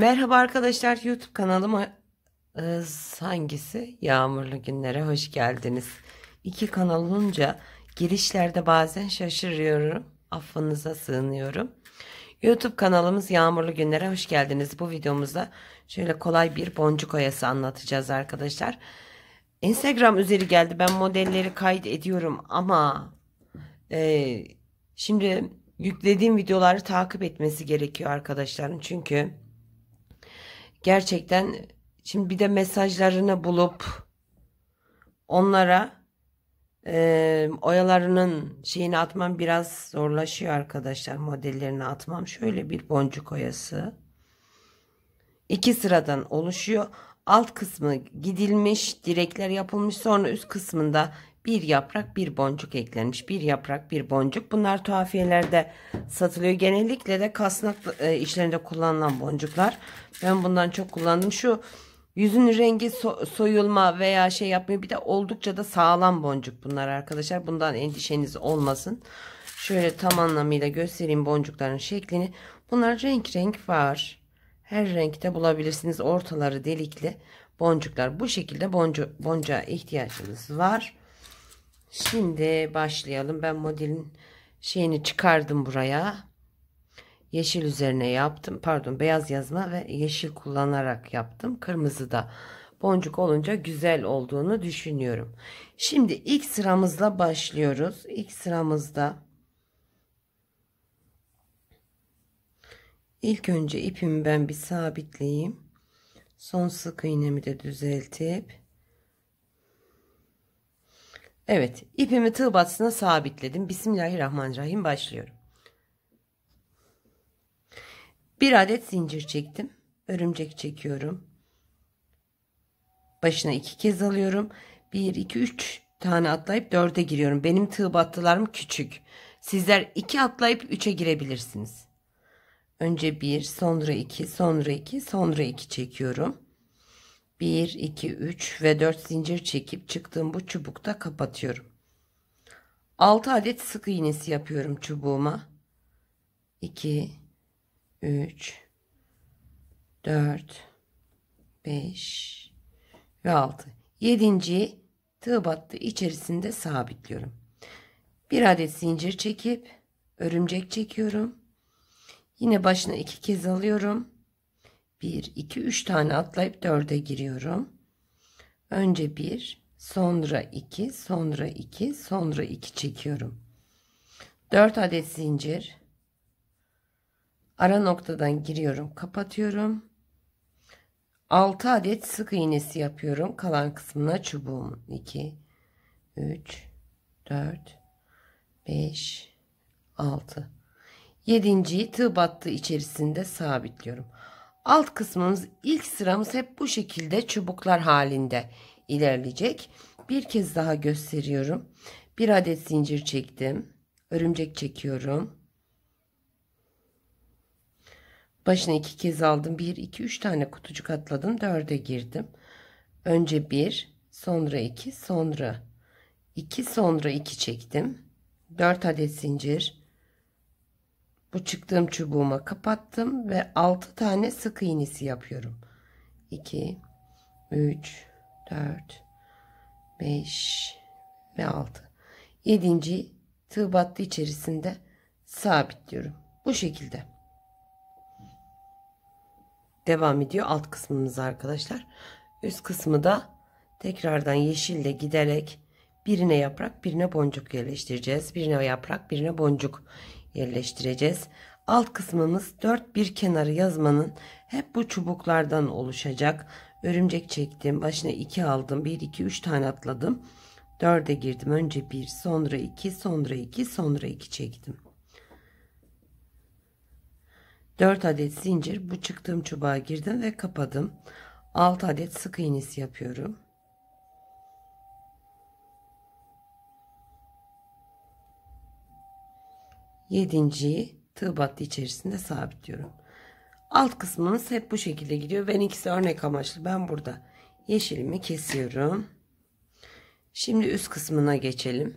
Merhaba arkadaşlar YouTube kanalıma e, hangisi? Yağmurlu günlere hoş geldiniz. İki kanal olunca girişlerde bazen şaşırıyorum. Affınıza sığınıyorum. YouTube kanalımız Yağmurlu Günlere hoş geldiniz. Bu videomuzda şöyle kolay bir boncuk oyası anlatacağız arkadaşlar. Instagram üzeri geldi. Ben modelleri kayıt ediyorum ama e, şimdi yüklediğim videoları takip etmesi gerekiyor arkadaşlarım. Çünkü gerçekten şimdi bir de mesajlarını bulup onlara e, oyalarının şeyini atmam biraz zorlaşıyor arkadaşlar. Modellerini atmam. Şöyle bir boncuk oyası. iki sıradan oluşuyor. Alt kısmı gidilmiş, direkler yapılmış. Sonra üst kısmında bir yaprak, bir boncuk eklenmiş. Bir yaprak, bir boncuk. Bunlar tuhafiyelerde satılıyor. Genellikle de kasnak e, işlerinde kullanılan boncuklar. Ben bundan çok kullandım. Şu yüzün rengi so soyulma veya şey yapmıyor. Bir de oldukça da sağlam boncuk bunlar arkadaşlar. Bundan endişeniz olmasın. Şöyle tam anlamıyla göstereyim boncukların şeklini. Bunlar renk renk var. Her renkte bulabilirsiniz. Ortaları delikli boncuklar. Bu şekilde boncu boncuğa ihtiyacınız var. Şimdi başlayalım. Ben modelin şeyini çıkardım buraya. Yeşil üzerine yaptım. Pardon beyaz yazma ve yeşil kullanarak yaptım. Kırmızı da boncuk olunca güzel olduğunu düşünüyorum. Şimdi ilk sıramızla başlıyoruz. İlk sıramızda ilk önce ipimi ben bir sabitleyeyim. Son sık iğnemi de düzeltip Evet ipimi tığ batısına sabitledim. Bismillahirrahmanirrahim başlıyorum. Bir adet zincir çektim. Örümcek çekiyorum. Başına iki kez alıyorum. Bir, iki, üç tane atlayıp dörde giriyorum. Benim tığ battılarım küçük. Sizler iki atlayıp üçe girebilirsiniz. Önce bir, sonra iki, sonra iki, sonra iki çekiyorum. 1, 2, 3 ve 4 zincir çekip çıktığım bu çubukta kapatıyorum. 6 adet sık iğnesi yapıyorum çubuğuma. 2, 3, 4, 5 ve 6. 7. tığ battı içerisinde sabitliyorum. Bir adet zincir çekip örümcek çekiyorum. Yine başına iki kez alıyorum 1 2 3 tane atlayıp 4'e giriyorum. Önce 1, sonra 2, sonra 2, sonra 2 çekiyorum. 4 adet zincir. Ara noktadan giriyorum, kapatıyorum. 6 adet sık iğnesi yapıyorum. Kalan kısmına çubuğumun 2 3 4 5 6 7. tığ battı içerisinde sabitliyorum. Alt kısmımız ilk sıramız hep bu şekilde çubuklar halinde ilerleyecek. Bir kez daha gösteriyorum. Bir adet zincir çektim. Örümcek çekiyorum. Başına iki kez aldım. Bir, iki, üç tane kutucuk atladım. Dörde girdim. Önce bir, sonra iki, sonra iki, sonra iki çektim. Dört adet zincir bu çıktığım çubuğuma kapattım ve 6 tane sık iğnesi yapıyorum. 2 3 4 5 ve 6 7. tığ battı içerisinde sabitliyorum. Bu şekilde. Devam ediyor alt kısmımız arkadaşlar. Üst kısmı da tekrardan yeşille giderek birine yaprak birine boncuk yerleştireceğiz. Birine yaprak birine boncuk yerleştireceğiz. Alt kısmımız dört bir kenarı yazmanın hep bu çubuklardan oluşacak. Örümcek çektim. Başına iki aldım. bir iki üç tane atladım. Dörde girdim. Önce bir sonra iki sonra iki sonra iki çektim. Dört adet zincir bu çıktığım çubuğa girdim ve kapadım. Altı adet sık iğnesi yapıyorum. Yedinciyi tığ battı içerisinde sabitliyorum. Alt kısmımız hep bu şekilde gidiyor. Ben ikisi örnek amaçlı. Ben burada yeşilimi kesiyorum. Şimdi üst kısmına geçelim.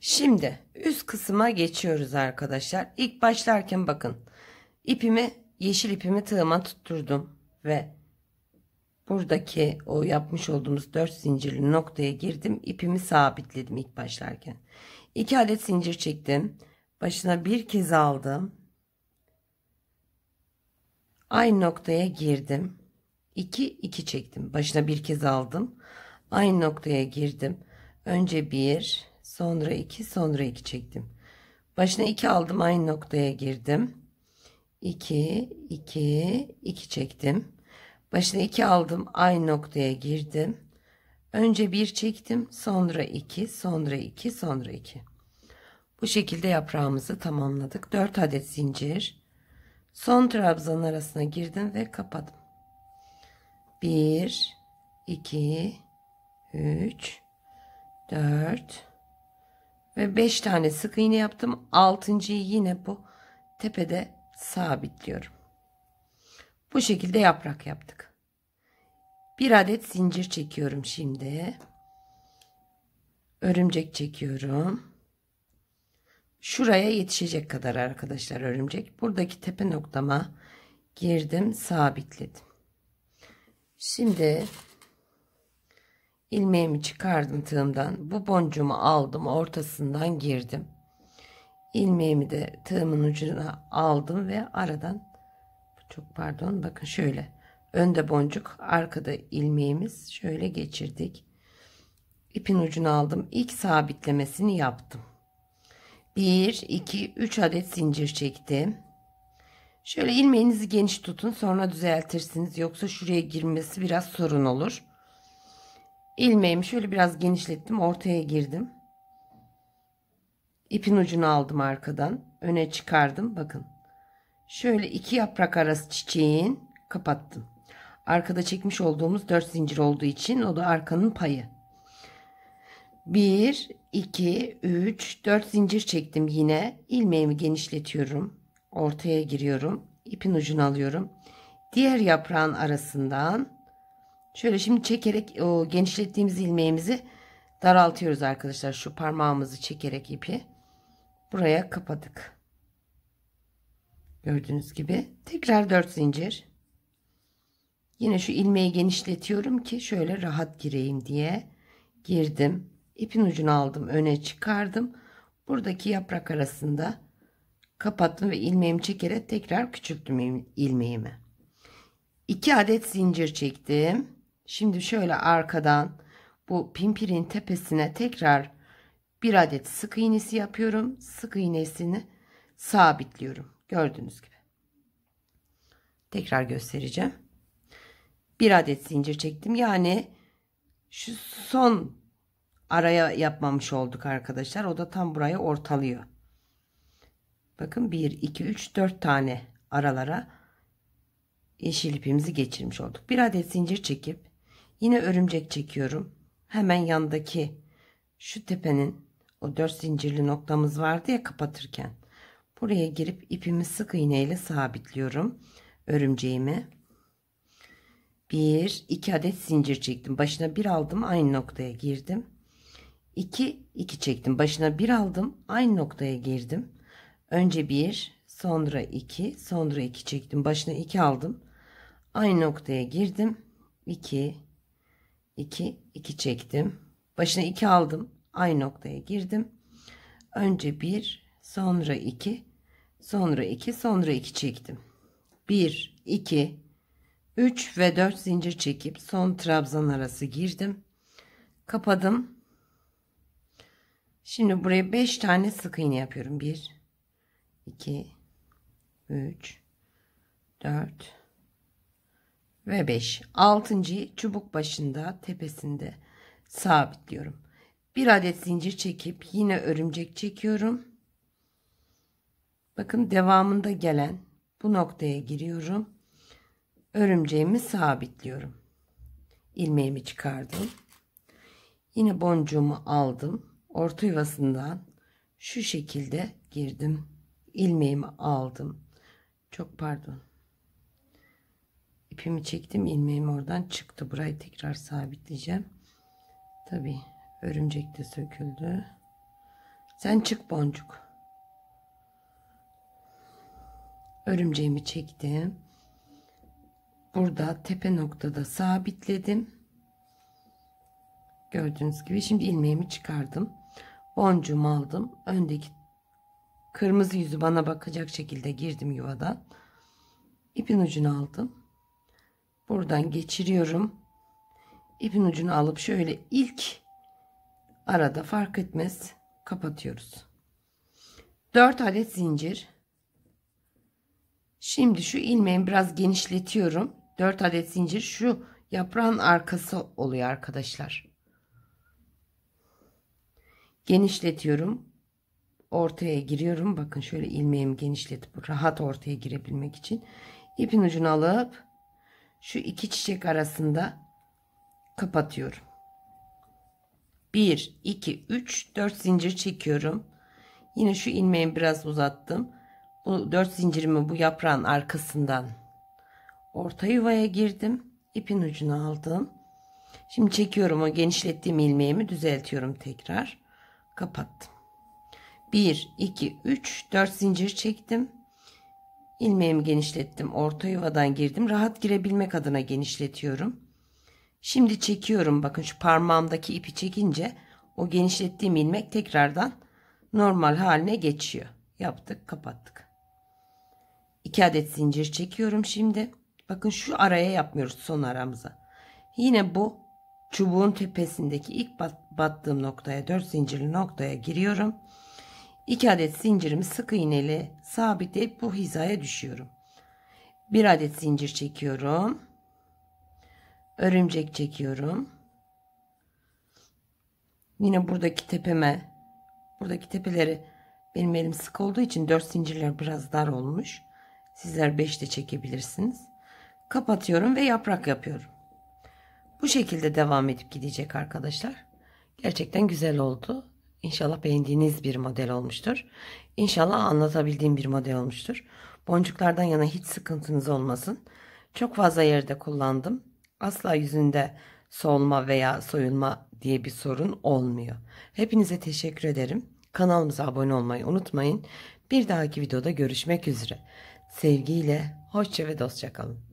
Şimdi üst kısma geçiyoruz arkadaşlar. İlk başlarken bakın ipimi yeşil ipimi tığıma tutturdum ve buradaki o yapmış olduğumuz 4 zincirli noktaya girdim. ipimi sabitledim ilk başlarken. 2 adet zincir çektim. Başına bir kez aldım. Aynı noktaya girdim. 2 2 çektim. Başına bir kez aldım. Aynı noktaya girdim. Önce 1, sonra 2, sonra 2 çektim. Başına 2 aldım. Aynı noktaya girdim. 2 2 2 çektim. Başına 2 aldım. Aynı noktaya girdim. Önce 1 çektim. Sonra 2, sonra 2, sonra 2. Bu şekilde yaprağımızı tamamladık. 4 adet zincir. Son trabzanın arasına girdim ve kapadım. 1 2 3 4 ve 5 tane sık iğne yaptım. 6.yı yine bu tepede sabitliyorum. Bu şekilde yaprak yaptık. Bir adet zincir çekiyorum şimdi. Örümcek çekiyorum. Şuraya yetişecek kadar arkadaşlar örümcek. Buradaki tepe noktama girdim, sabitledim. Şimdi ilmeğimi çıkardım tığımdan. Bu boncuğumu aldım, ortasından girdim. İlmeğimi de tığımın ucuna aldım ve aradan çok pardon bakın şöyle önde boncuk arkada ilmeğimiz şöyle geçirdik. İpin ucunu aldım. İlk sabitlemesini yaptım. 1 2 3 adet zincir çektim. Şöyle ilmeğinizi geniş tutun sonra düzeltirsiniz yoksa şuraya girmesi biraz sorun olur. İlmeğimi şöyle biraz genişlettim ortaya girdim. İpin ucunu aldım arkadan öne çıkardım bakın. Şöyle iki yaprak arası çiçeğin kapattım. Arkada çekmiş olduğumuz 4 zincir olduğu için o da arkanın payı. 1 2 3 4 zincir çektim yine. İlmeğimi genişletiyorum. Ortaya giriyorum. İpin ucunu alıyorum. Diğer yaprağın arasından şöyle şimdi çekerek o genişlettiğimiz ilmeğimizi daraltıyoruz arkadaşlar. Şu parmağımızı çekerek ipi. Buraya kapadık. Gördüğünüz gibi. Tekrar 4 zincir. Yine şu ilmeği genişletiyorum ki şöyle rahat gireyim diye girdim ipin ucunu aldım öne çıkardım. Buradaki yaprak arasında kapattım ve ilmeğimi çekerek tekrar küçülttüm ilmeğimi. 2 adet zincir çektim. Şimdi şöyle arkadan bu pimpirin tepesine tekrar bir adet sık iğnesi yapıyorum. Sık iğnesini sabitliyorum gördüğünüz gibi. Tekrar göstereceğim. Bir adet zincir çektim. Yani şu son araya yapmamış olduk arkadaşlar. O da tam burayı ortalıyor. Bakın 1, 2, 3, 4 tane aralara yeşil ipimizi geçirmiş olduk. Bir adet zincir çekip yine örümcek çekiyorum. Hemen yandaki şu tepenin o 4 zincirli noktamız vardı ya kapatırken. Buraya girip ipimi sık iğne ile sabitliyorum. Örümceğimi. 1 2 adet zincir çektim. Başına bir aldım. Aynı noktaya girdim. 2 2 çektim. Başına bir aldım. Aynı noktaya girdim. Önce bir sonra 2 sonra 2 çektim. Başına 2 aldım. Aynı noktaya girdim. 2 2 2 çektim. Başına 2 aldım. Aynı noktaya girdim. Önce 1 sonra 2 sonra 2 sonra 2 çektim. 1 2 3 ve 4 zincir çekip son trabzan arası girdim. Kapadım Şimdi buraya 5 tane sık iğne yapıyorum. 1 2 3 4 ve 5. 6. çubuk başında tepesinde sabitliyorum. Bir adet zincir çekip yine örümcek çekiyorum. Bakın devamında gelen bu noktaya giriyorum. Örümceğimi sabitliyorum. ilmeğimi çıkardım. Yine boncuğumu aldım orta yuvasından şu şekilde girdim. ilmeğimi aldım. Çok pardon. İpimi çektim. ilmeğim oradan çıktı. Burayı tekrar sabitleyeceğim. Tabi örümcek de söküldü. Sen çık boncuk. Örümceğimi çektim. Burada tepe noktada sabitledim. Gördüğünüz gibi şimdi ilmeğimi çıkardım. Boncuğumu aldım. Öndeki kırmızı yüzü bana bakacak şekilde girdim yuvadan. İpin ucunu aldım. Buradan geçiriyorum. İpin ucunu alıp şöyle ilk arada fark etmez kapatıyoruz. 4 adet zincir. Şimdi şu ilmeğimi biraz genişletiyorum. 4 adet zincir şu yaprağın arkası oluyor arkadaşlar. Genişletiyorum. Ortaya giriyorum. Bakın şöyle ilmeğimi genişletip rahat ortaya girebilmek için. ipin ucunu alıp şu iki çiçek arasında kapatıyorum. 1, 2, 3, 4 zincir çekiyorum. Yine şu ilmeğimi biraz uzattım. Bu 4 zincirimi bu yaprağın arkasından orta yuvaya girdim. İpin ucunu aldım. Şimdi çekiyorum o genişlettiğim ilmeğimi düzeltiyorum tekrar. Kapattım. 1, 2, 3, 4 zincir çektim. İlmeğimi genişlettim. Orta yuvadan girdim. Rahat girebilmek adına genişletiyorum. Şimdi çekiyorum. Bakın şu parmağımdaki ipi çekince o genişlettiğim ilmek tekrardan normal haline geçiyor. Yaptık, kapattık. 2 adet zincir çekiyorum şimdi. Bakın şu araya yapmıyoruz son aramıza. Yine bu çubuğun tepesindeki ilk bat, battığım noktaya 4 zincirli noktaya giriyorum. 2 adet zincirimi sık iğneli sabitleyip bu hizaya düşüyorum. 1 adet zincir çekiyorum. Örümcek çekiyorum. Yine buradaki tepeme buradaki tepeleri benim elim sık olduğu için 4 zincirler biraz dar olmuş. Sizler 5 de çekebilirsiniz. Kapatıyorum ve yaprak yapıyorum. Bu şekilde devam edip gidecek arkadaşlar. Gerçekten güzel oldu. İnşallah beğendiğiniz bir model olmuştur. İnşallah anlatabildiğim bir model olmuştur. Boncuklardan yana hiç sıkıntınız olmasın. Çok fazla yerde kullandım. Asla yüzünde solma veya soyulma diye bir sorun olmuyor. Hepinize teşekkür ederim. Kanalımıza abone olmayı unutmayın. Bir dahaki videoda görüşmek üzere. Sevgiyle, hoşça ve dostça kalın.